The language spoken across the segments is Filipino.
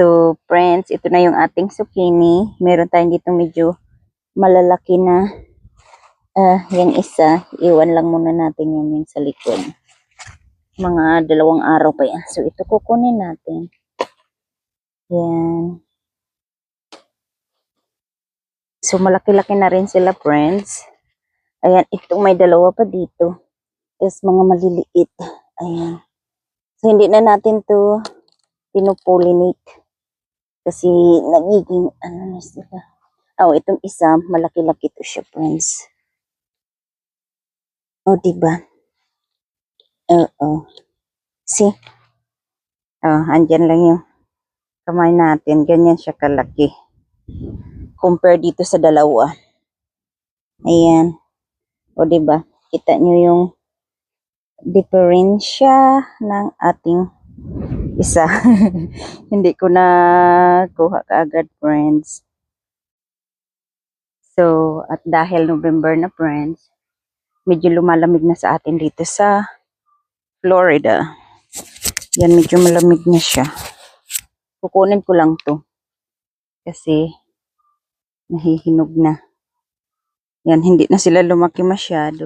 So, friends, ito na yung ating zucchini. Meron tayong dito medyo malalaki na ah yung isa. Iwan lang muna natin yan yung sa likod. Mga dalawang araw pa yan. So, ito kukunin natin. Yan. So, malaki-laki na rin sila, friends. Ayan, itong may dalawa pa dito. Tapos, mga maliliit. Ayan. So, hindi na natin to pinupulinate. Kasi, nagiging, ano na sila. Oh, itong isa, malaki-laki to siya, friends. Oh, diba? Oo. See? Oh, andyan lang yung kamay natin. Ganyan siya kalaki. Compare dito sa dalawa. Ayan. O, diba? Kita nyo yung diferensya ng ating isa. Hindi ko na kuha kaagad, friends. So, at dahil November na, friends, medyo lumalamig na sa atin dito sa Florida. Yan, medyo malamig na siya. Kukunin ko lang to. Kasi, nahihinog na. Yan, hindi na sila lumaki masyado.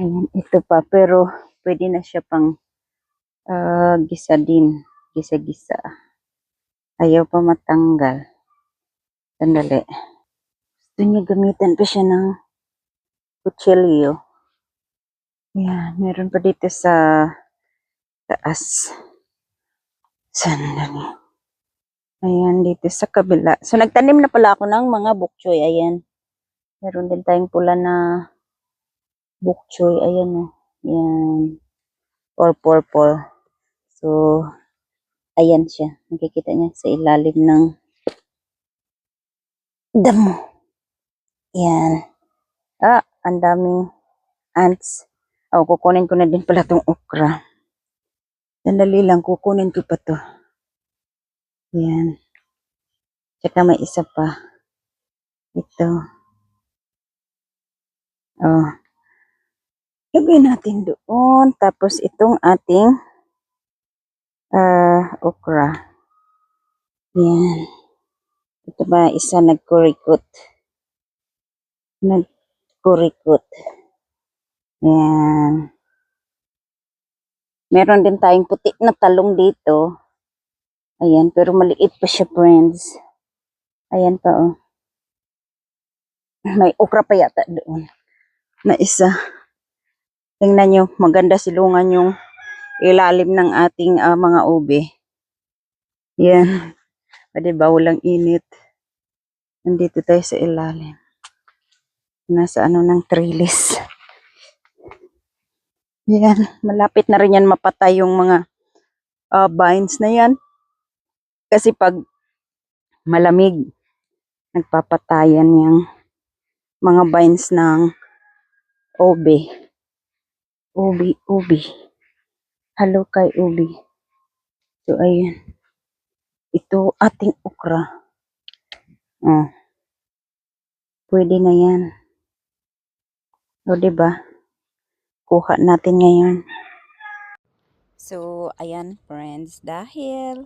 Ayan, ito pa. Pero, pwede na siya pang ah, gisa din. Gisa-gisa. Ayaw pa matanggal. Sandali. Gusto niya gamitan pa siya ng kutsilyo. Yan, meron pa dito sa taas. Sandali. Ayan, dito sa kabila. So, nagtanim na pala ako ng mga bok choy. Ayan. Meron din tayong pula na bok choy. Ayan o. Yan. Or purple. So, ayan siya. Nakikita niya sa ilalim ng damo. Yan. Ah, ang daming ants. Oh, kukunin ko na din pala tong okra. Sandali lang, kukunin ko pa to. Yan. Tsaka may isa pa. Ito. Oh. Lagay natin doon. Tapos itong ating ah okra. Yan. Ito ba isa nagkurikot. Nagkurikot. Yan. Meron din tayong puti na talong dito. Ayan, pero maliit pa siya, friends. Ayan pa, oh. May okra pa yata doon. Na isa. Tingnan nyo, maganda silungan yung ilalim ng ating ah, mga ube. Yan. O, diba, walang init. Nandito tayo sa ilalim. Nasa ano ng trellis. Yan. Malapit na rin yan mapatay yung mga ah, vines na yan. Kasi pag malamig, nagpapatayan yung mga vines ng ube. Ubi, ubi. Halo kay ubi. So, ayan. Ito ating okra. Oh. Pwede na yan. O, diba? Kuha natin ngayon. So, ayan friends. Dahil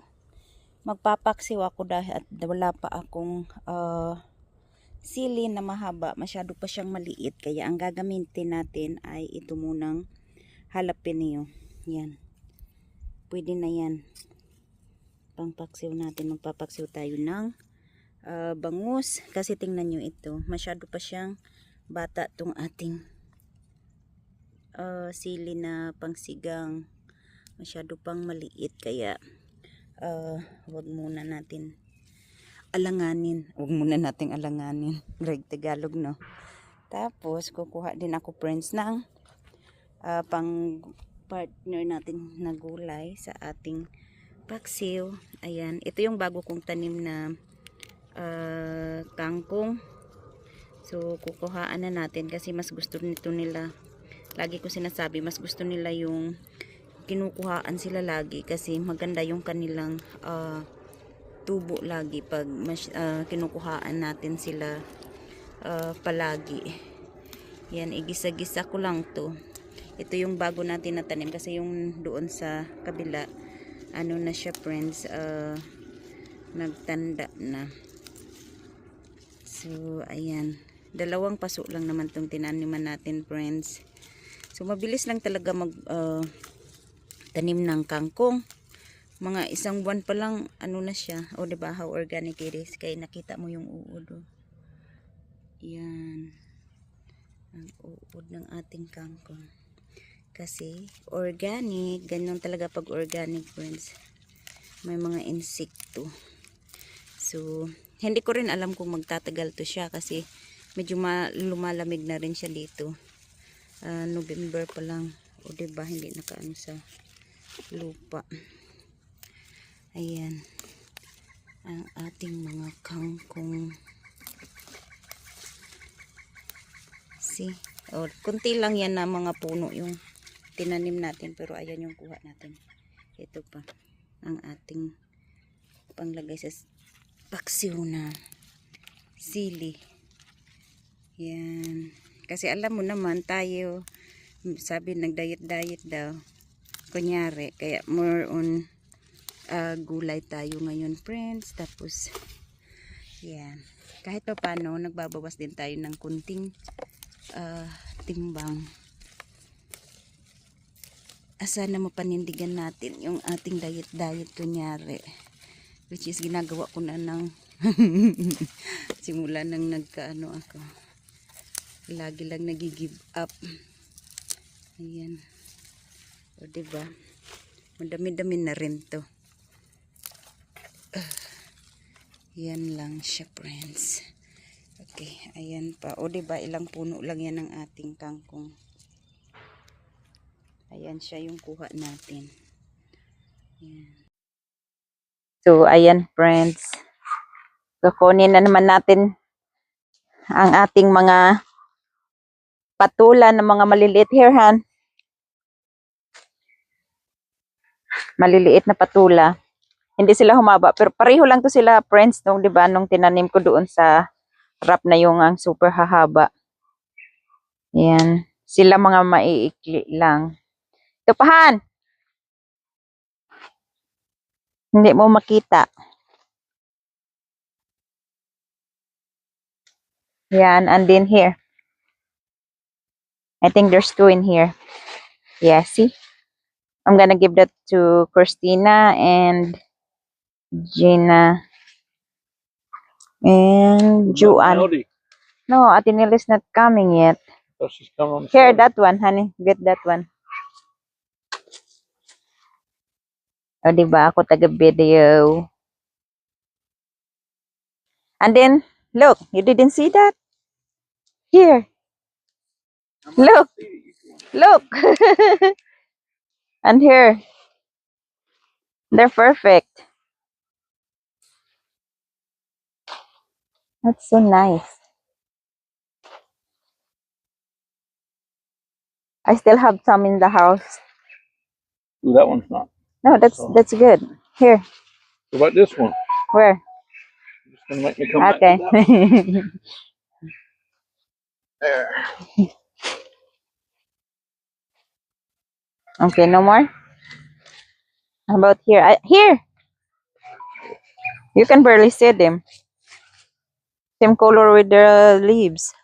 magpapaksiw ako dahil at wala pa akong ah, sili na mahaba. Masyado pa siyang maliit. Kaya ang gagamitin natin ay ito munang jalapeno. Yan. Pwede na yan. Pangpaksiw natin. Magpapaksiw tayo ng ah, bangus. Kasi tingnan nyo ito. Masyado pa siyang bata tong ating ah, sili na pangsigang. Masyado pang maliit. Kaya ah, wag muna natin alanganin. Huwag muna nating alanganin. Greg Tagalog, no? Tapos, kukuha din ako, friends, ng ah, pang partner natin na gulay sa ating paksiw. Ayan. Ito yung bago kong tanim na ah, kangkong. So, kukuhaan na natin kasi mas gusto nito nila. Lagi ko sinasabi, mas gusto nila yung kinukuhaan sila lagi kasi maganda yung kanilang ah, tubo lagi pag mas, ah, kinukuhaan natin sila ah, palagi. Yan, igisa-gisa ko lang to. Ito yung bago natin na tanim kasi yung doon sa kabila, ano na siya friends, ah, nagtanda na. So, ayan. Dalawang paso lang naman tong tinaniman natin, friends. So, mabilis lang talaga mag ah, tanim ng kangkong. Mga isang buwan pa lang, ano na siya. O, di ba how organic it is. Kaya nakita mo yung uod. Oh. Yan. Ang uod ng ating kangkong. Kasi, organic. Ganyan talaga pag organic, friends. May mga insekto. So, hindi ko rin alam kung magtatagal to siya kasi medyo ma- lumalamig na rin siya dito. Ah, November pa lang. O, diba, hindi nakaano sa lupa. Ayan. Ang ating mga kangkong. See? O, kunti lang yan na mga puno yung tinanim natin. Pero ayan yung kuha natin. Ito pa. Ang ating panglagay sa paksiw na sili. Yan. Kasi alam mo naman tayo, sabi nag-diet-diet daw. Kunyari, kaya more on ah, gulay tayo ngayon, friends. Tapos, yan. Kahit pa paano, nagbabawas din tayo ng kunting ah, timbang. Asa na mapanindigan natin yung ating diet-diet kunyari. Which is ginagawa ko na ng simula nang nagkaano ako. Lagi lang nag-give up. Ayan. O, diba? Madami-dami na rin to. Ah, yan lang siya, friends. Okay, ayan pa. O, diba? Ilang puno lang yan ng ating kangkong. Ayan siya yung kuha natin. Ayan. So, ayan, friends. Kukunin na naman natin ang ating mga patulan ng mga maliliit here, Han. Maliliit na patula. Hindi sila humaba, pero pareho lang to sila, friends, nung, di ba, nung tinanim ko doon sa rap na yung ang super hahaba. Yan. Sila mga maiikli lang. Ito pa, Han. Hindi mo makita. Yan, and then here. I think there's two in here. Yeah, see? I'm gonna give that to Christina and Gina and Juan. No, Atinil is not coming yet. Oh, the Here, that one, honey. Get that one. Oh, o, diba? Ako taga-video. And then, look. You didn't see that? Here. Look. Look. and here. They're perfect. That's so nice. I still have some in the house. Ooh, that one's not. No, that's So- that's good. Here, What about this one? where? You're just gonna make me come back Okay. one. There. okay, no more. How about here? I, here. You can barely see them. Same color with the leaves.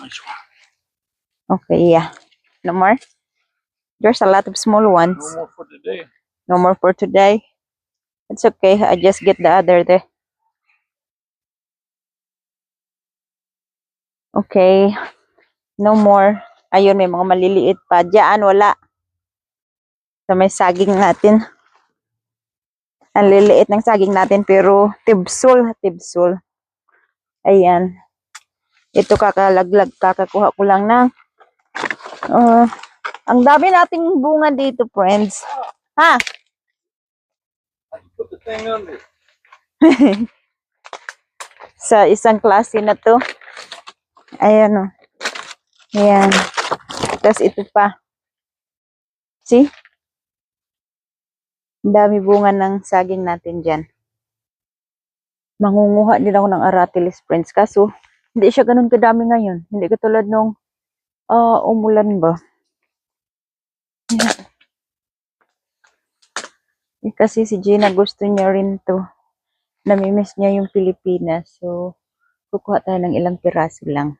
Nice one. Okay, yeah. No more. There's a lot of small ones. No more for today. No more for today. It's okay. I just get the other there. Okay. No more. Ayun, may mga maliliit pa. Diyan, wala. Sa may saging natin. Ang liliit ng saging natin, pero tibsul, tibsul. Ayan. Ito kakalaglag, kakakuha ko lang ng uh, ang dami nating bunga dito, friends. Ha? Sa isang klase na to. Ayan o. Ayan. Tapos ito pa. See? Dami bunga ng saging natin dyan. Mangunguha din ako ng aratilis friends. Kaso, hindi siya ganun kadami ngayon. Hindi katulad nung ah, umulan ba. Ayan. Eh, Kasi si Gina gusto niya rin to. Namimiss niya yung Pilipinas. So, kukuha tayo ng ilang piraso lang.